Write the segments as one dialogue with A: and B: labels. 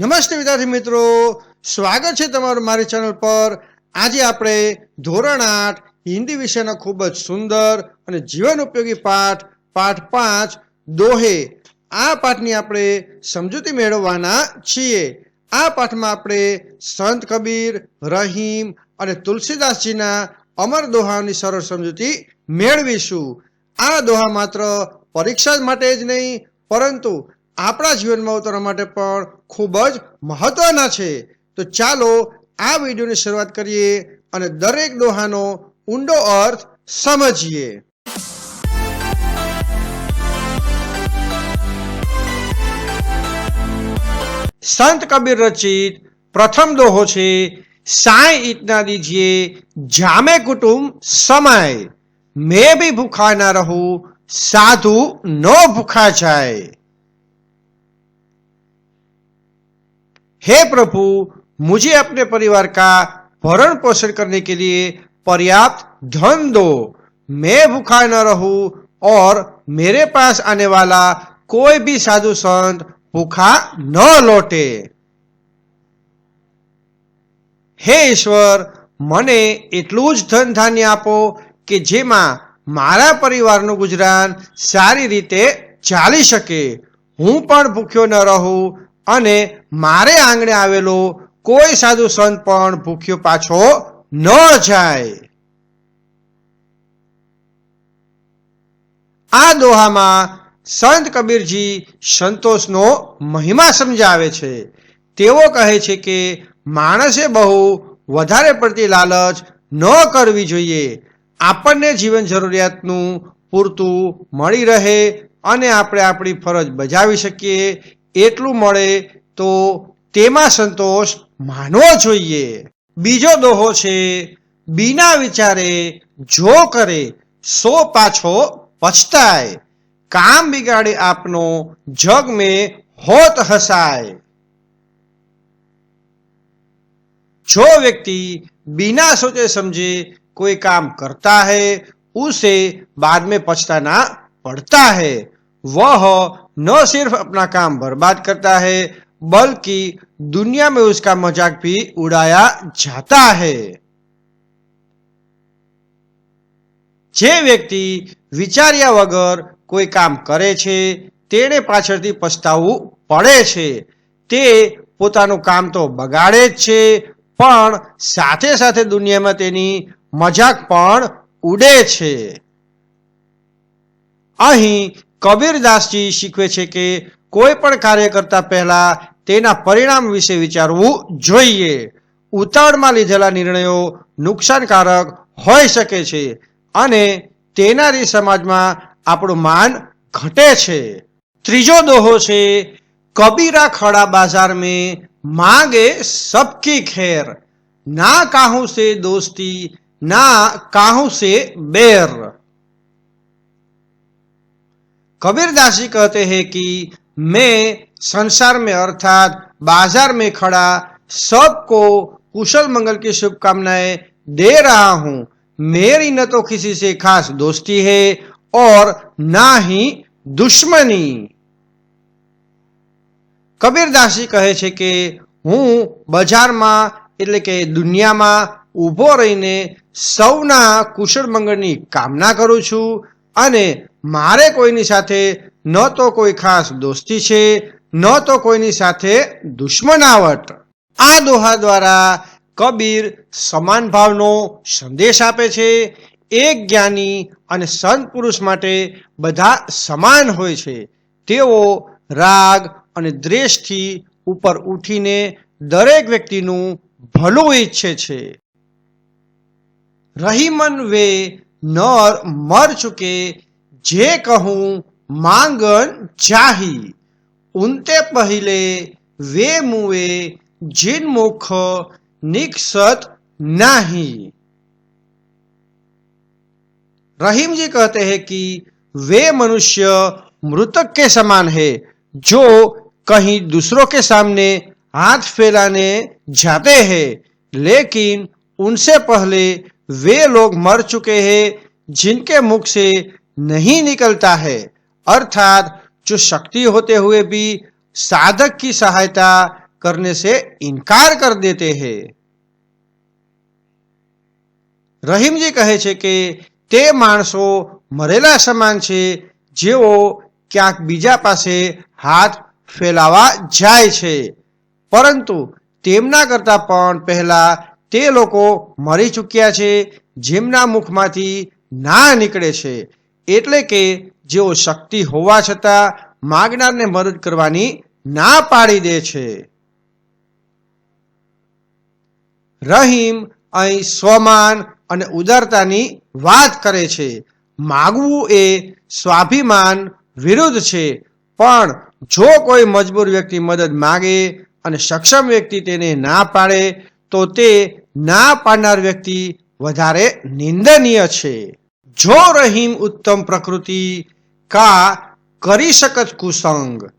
A: નમસ્તે વિદ્યાર્થી મિત્રો. સ્વાગત છે તમારું મારી ચેનલ પર. આજે આપણે ધોરણ આઠ, હિન્દી વિષયનો ખૂબ જ સુંદર અને જીવન ઉપયોગી પાઠ પાઠ પાંચ, દોહે. આ પાઠની આપણે સમજૂતી મેળવવાના છીએ. આ પાઠમાં આપણે સંત કબીર, રહીમ અને તુલસીદાસજીના અમર દોહાની સરળ સમજૂતી મેળવીશું. આ દોહા માત્ર પરીક્ષા માટે જ નહીં, પરંતુ આપણા જીવનમાં ઉતારવા માટે પણ ખૂબ જ મહત્ત્વના છે. તો ચાલો આ વિડીયોની શરૂઆત કરીએ અને દરેક દોહાનો ઊંડો અર્થ સમજીએ. સંત કબીર રચિત પ્રથમ દોહો છે સાય ઇતના જામે કુટુંબ સમાય. મેં બી ભૂખા ના રહું, સાધુ ન ભૂખા જાય. हे प्रभु मुझे अपने परिवार का भरण पोषण करने के लिए पर्याप्त धन दो मैं भूखा न रहूं और मेरे पास आने वाला कोई भी साधु संत भूखा न लौटे હે ઈશ્વર મને એટલું જ ધન ધાન્ય આપો કે જેમાં મારા પરિવારનું ગુજરાન સારી રીતે ચાલી શકે હું પણ ભૂખ્યો ન રહું અને મારે આંગણે આવેલો કોઈ સાધુ સંત પણ ભૂખ્યો પાછો ન જાય. આ દોહામાં સંત કબીરજી સંતોષનો મહિમા સમજાવે છે. તેઓ કહે છે કે માણસે બહુ વધારે પડતી લાલચ ન કરવી જોઈએ. આપણને જીવન જરૂરિયાતનું પૂરતું મળી રહે અને આપણે આપણી ફરજ બજાવી શકીએ એટલું મળે તો તેમાં સંતોષ માનવો જોઈએ બીજો દોહો છે બીના વિચારે જો કરે સો પાછો પછતાય કામ બિગાડે આપનો જગ में હોત હસાય जो व्यक्ति बिना सोचे समझे कोई काम करता है उसे बाद में पछताना पड़ता है वह न सिर्फ अपना काम बर्बाद करता है बल्कि दुनिया में उसका मजाक भी उड़ाया जाता है જે વ્યક્તિ વિચાર્યા વગર કોઈ કામ કરે છે તેણે પાછળથી પછતાવવું પડે છે તે પોતાનું કામ તો બગાડે જ છે પણ સાથે સાથે દુનિયામાં તેની મજાક પણ ઉડે છે અહીં કબીરદાસજી શીખવે છે કે કોઈ પણ કાર્ય કરતા પહેલા તેના પરિણામ વિશે વિચારવું જોઈએ. ઉતાવળમાં લીધેલા નિર્ણયો નુકસાનકારક હોઈ શકે છે અને તેનાથી સમાજમાં આપણું માન ઘટે છે. ત્રીજો દોહો છે, કબીરા ખડા બાજાર મેં માંગે સબકી ખેર. ના કાહું સે દોસ્તી, ના કાહું સે બેર. कबीरदास जी कहते हैं कि मैं संसार में अर्थात बाजार में खड़ा सबको कुशल मंगल की शुभकामनाएं दे रहा हूं मेरी न तो किसी से खास दोस्ती है और ना ही दुश्मनी કબીરદાસજી કહે છે કે હું બજારમાં એટલે કે દુનિયામાં ઊભો રહીને સૌના કુશળ મંગળની કામના કરું છું અને મારે કોઈની સાથે ન તો કોઈ ખાસ દોસ્તી છે, ન તો કોઈની સાથે દુશ્મનાવટ. આ દોહા દ્વારા કબીર સમાન ભાવનો સંદેશ આપે છે, એક જ્ઞાની અને સંત પુરુષ માટે બધા સમાન હોય છે. તેઓ રાગ અને દ્વેષથી ઉપર ઉઠીને દરેક વ્યક્તિનું ભલું ઈચ્છે છે. રહીમન વે नर मर चुके, जे कहूँ मांगन चाही उनते पहले वे मुए जिन मुख निकसत नहीं। रहीम जी कहते हैं कि वे मनुष्य मृतक के समान है, जो कहीं दूसरों के सामने हाथ फैलाने जाते हैं, लेकिन उनसे पहले वे लोग मर चुके हैं जिनके मुख से नहीं निकलता है अर्थात जो शक्ति होते हुए भी साधक की सहायता करने से इनकार कर देते हैं રહીમજી કહે છે કે તે માણસો મરેલા સમાન છે જેઓ ક્યાંક બીજા પાસે હાથ ફેલાવા જાય છે પરંતુ તેમના કરતાં પણ પહેલા તે લોકો મરી ચૂક્યા છે, જેમના મુખમાંથી ના નીકળે છે. એટલે કે જેઓ શક્તિ હોવા છતાં માગનારને મદદ કરવાની ના પાડી દે છે. રહીમ અહીં સ્વમાન અને ઉદારતાની વાત કરે છે. માગવું એ સ્વાભિમાન વિરુદ્ધ છે, પણ જો કોઈ મજબૂર વ્યક્તિ મદદ માગે અને સક્ષમ વ્યક્તિ તેને ના પાડે, તો તે ના પાડનાર વ્યક્તિ વધારે નિંદનીય છે. જો રહીમ ઉત્તમ પ્રકૃતિ કા કરી શકત કુસંગ?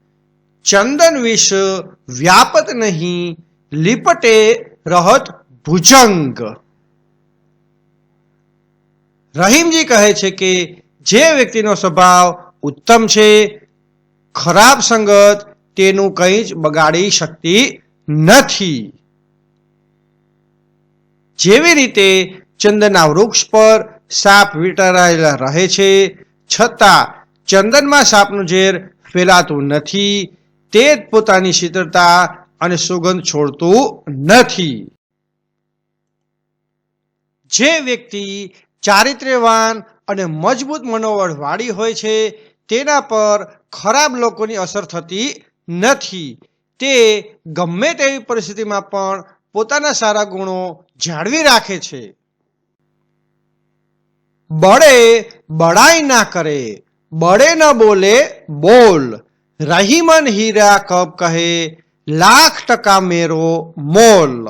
A: ચંદન વિષ વ્યાપત નહીં, લિપટે રહત ભુજંગ. રહીમજી કહે છે કે જે વ્યક્તિનો સ્વભાવ ઉત્તમ છે, ખરાબ સંગત તેનું કંઈ જ બગાડી શકતી નથી. જેવી રીતે ચંદનના વૃક્ષ પર સાપ વીંટળાયેલા રહે છે, છતાં ચંદનમાં સાપનું ઝેર ફેલાતું નથી, તે જ પોતાની શીતળતા અને સુગંધ છોડતું નથી. જે વ્યક્તિ ચારિત્ર્યવાન અને મજબૂત મનોબળ વાળી હોય છે, તેના પર ખરાબ લોકોની અસર થતી નથી. તે ગમે તેવી પરિસ્થિતિમાં પણ પોતાના સારા ગુણો જાળવી રાખે છે. બળે બળાઈ ના કરે, બળે ન બોલે, બોલ. રહીમન હીરા કપ કહે, લાખ ટકા મેરો મોલ.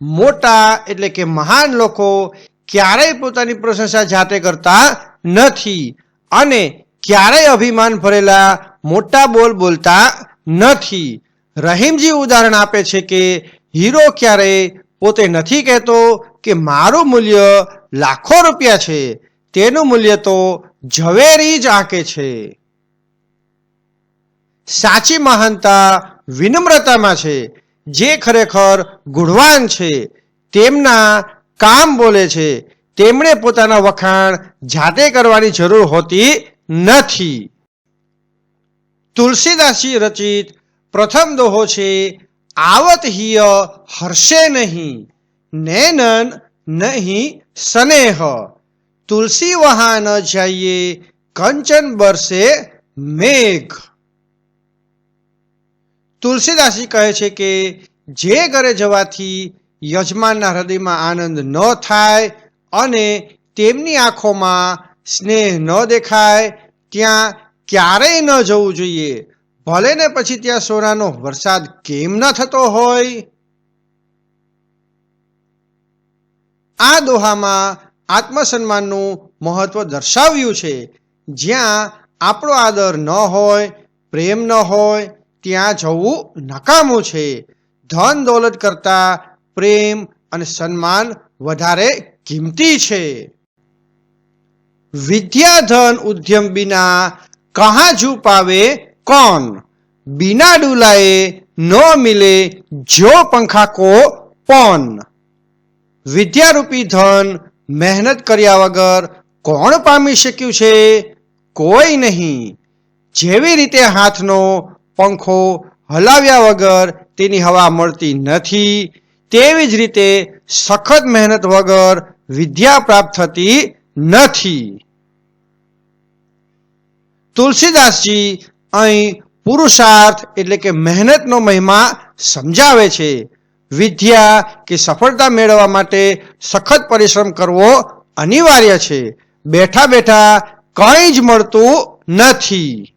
A: મોટા એટલે કે મહાન લોકો ક્યારેય પોતાની પ્રશંસા જાતે કરતા નથી અને ક્યારેય અભિમાન ભરેલા મોટા બોલ બોલતા નથી. રહીમજી ઉદાહરણ આપે છે કે હીરો ક્યારેય પોતે નથી કહેતો કે મારું મૂલ્ય લાખો રૂપિયા છે. તેનું મૂલ્ય તો ઝવેરી જ આંકે છે. સાચી મહાનતા વિનમ્રતામાં છે. જે ખરેખર ગુણવાન છે, તેમના કામ બોલે છે. તેમણે પોતાના વખાણ જાતે કરવાની જરૂર હોતી નથી. તુલસીદાસજી રચિત પ્રથમ દોહો છે, આવત હિય હર્ષે નહીં, નૈનન નહીં સ્નેહ, તુલસી વહા ન જાઈએ, કંચન બરસે મેઘ. તુલસીદાસજી કહે છે કે, જે ઘરે જવાથી યજમાનના હૃદયમાં આનંદ ન થાય અને તેમની આંખોમાં સ્નેહ ન દેખાય, ત્યાં ક્યારેય ન જવું જોઈએ. ભલે ને પછી ત્યાં સોનાનો વરસાદ કેમ ન થતો હોય? આ દોહામાં આત્મસન્માનનું મહત્વ દર્શાવ્યું છે. જ્યાં આપણો આદર ન હોય, પ્રેમ ન હોય, ત્યાં જવું નકામું છે. ધન દોલત કરતા પ્રેમ અને સન્માન વધારે કિંમતી છે. વિદ્યાધન ઉદ્યમ બિના કહા જુ પાવે કોણ? બિના ડુલાએ ન મિલે જો પંખા કો પોન. વિદ્યારૂપી ધન મહેનત કર્યા વગર કોણ પામી શક્યું છે? કોઈ નહીં. જેવી રીતે હાથનો પંખો હલાવ્યા વગર તેની હવા મળતી નથી, તેવી જ રીતે સખત મહેનત વગર વિદ્યા પ્રાપ્ત થતી નથી. તુલસીદાસજી અહીં પુરુષાર્થ એટલે કે મહેનતનો મહિમા સમજાવે છે. વિદ્યા કે સફળતા મેળવવા માટે સખત પરિશ્રમ કરવો અનિવાર્ય છે. બેઠા બેઠા કંઈ જ મળતું નથી.